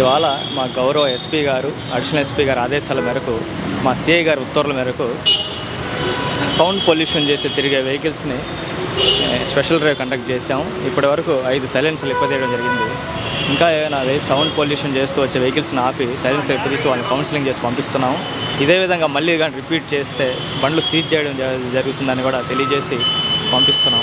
ఇవాళ మా గౌరవ ఎస్పీ గారు అడిషనల్ ఎస్పీ గారు ఆదేశాల మేరకు మా సిఐ గారి ఉత్తర్వుల మేరకు సౌండ్ పొల్యూషన్ చేసి తిరిగే వెహికల్స్ని స్పెషల్ డ్రైవ్ కండక్ట్ చేసాం ఇప్పటి వరకు ఐదు సైలెన్స్లు ఇప్పదీయడం జరిగింది. ఇంకా ఏమైనా అదే సౌండ్ పొల్యూషన్ చేస్తూ వచ్చే వెహికల్స్ని ఆపి సైలెన్స్ ఇప్పదీసి వాళ్ళని కౌన్సిలింగ్ చేసి పంపిస్తున్నాం. ఇదే విధంగా మళ్ళీ కానీ రిపీట్ చేస్తే బండ్లు సీజ్ చేయడం జ- జరుగుతుందని కూడా తెలియజేసి పంపిస్తున్నాం.